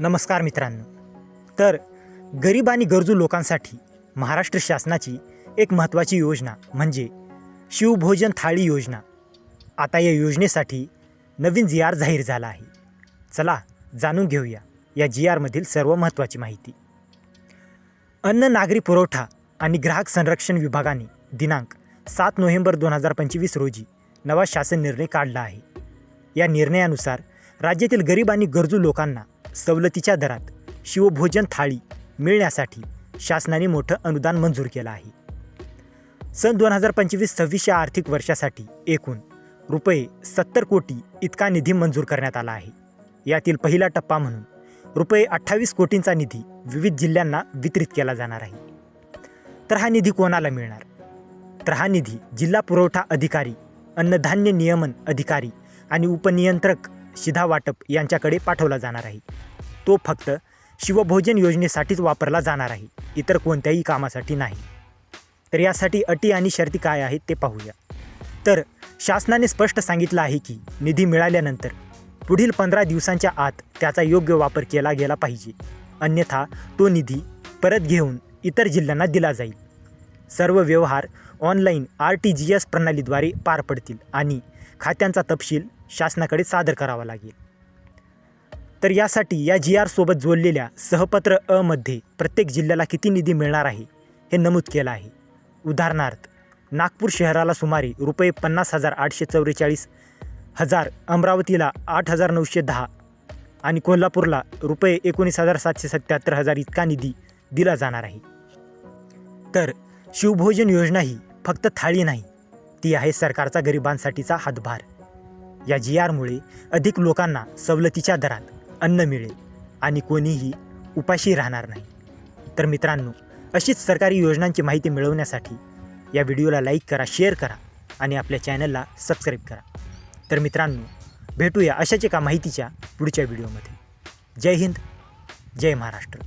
नमस्कार मित्रांनो. तर गरीब आणि गरजू लोकांसाठी महाराष्ट्र शासनाची एक महत्त्वाची योजना म्हणजे शिवभोजन थाळी योजना. आता या योजनेसाठी नवीन जी आर जाहीर झाला आहे. चला जाणून घेऊया या जी आरमधील सर्व महत्त्वाची माहिती. अन्न नागरी पुरवठा आणि ग्राहक संरक्षण विभागाने दिनांक सात नोव्हेंबर दोन हजार पंचवीस रोजी नवा शासन निर्णय काढला आहे. या निर्णयानुसार राज्यातील गरीब आणि गरजू लोकांना सवलतीच्या दरात शिवभोजन थाळी मिळण्यासाठी शासनाने मोठं अनुदान मंजूर केलं आहे. सन दोन हजार पंचवीस सव्वीस या आर्थिक वर्षासाठी एकूण रुपये सत्तर कोटी इतका निधी मंजूर करण्यात आला आहे. यातील पहिला टप्पा म्हणून रुपये अठ्ठावीस कोटींचा निधी विविध जिल्ह्यांना वितरित केला जाणार आहे. तर हा निधी कोणाला मिळणार? तर हा निधी जिल्हा पुरवठा अधिकारी अन्नधान्य नियमन अधिकारी आणि उपनियंत्रक शिधा वाटप यांच्याकडे पाठवला जाणार आहे. तो फक्त शिवभोजन योजनेसाठीच वापरला जाणार आहे. इतर कोणत्याही कामासाठी नाही. तर यासाठी अटी आणि शर्ती काय आहेत ते पाहूया. तर शासनाने स्पष्ट सांगितलं आहे की निधी मिळाल्यानंतर पुढील पंधरा दिवसांच्या आत त्याचा योग्य वापर केला गेला पाहिजे. अन्यथा तो निधी परत घेऊन इतर जिल्ह्यांना दिला जाईल. सर्व व्यवहार online R T G S प्रणालीद्वारे पार पडतील आणि खात्यांचा तपशील शासनाकडे सादर करावा लागेल. तर यासाठी या जी आरसोबत जोडलेल्या सहपत्र अ मध्ये प्रत्येक जिल्ह्याला किती निधी मिळणार आहे हे नमूद केलं आहे. उदाहरणार्थ नागपूर शहराला सुमारे रुपये पन्नास हजार आठशे चौवेचाळीस हजार अमरावतीला आठ हजार नऊशे दहा आणि कोल्हापूरला रुपये एकोणीस हजार सातशे सत्याहत्तर हजार इतका निधी दिला जाणार आहे. तर शिवभोजन योजना ही फक्त थाळी नाही ती आहे सरकारचा गरिबांसाठीचा हातभार. या जी आरमुळे अधिक लोकांना सवलतीच्या दरात अन्न मिळेल आणि कोणीही उपाशी राहणार नाही. तर मित्रांनो अशीच सरकारी योजनांची माहिती मिळवण्यासाठी या व्हिडिओला लाईक करा शेअर करा आणि आपल्या चॅनलला सबस्क्राईब करा. तर मित्रांनो भेटूया अशाच एका माहितीच्या पुढच्या व्हिडिओमध्ये. जय हिंद जय महाराष्ट्र.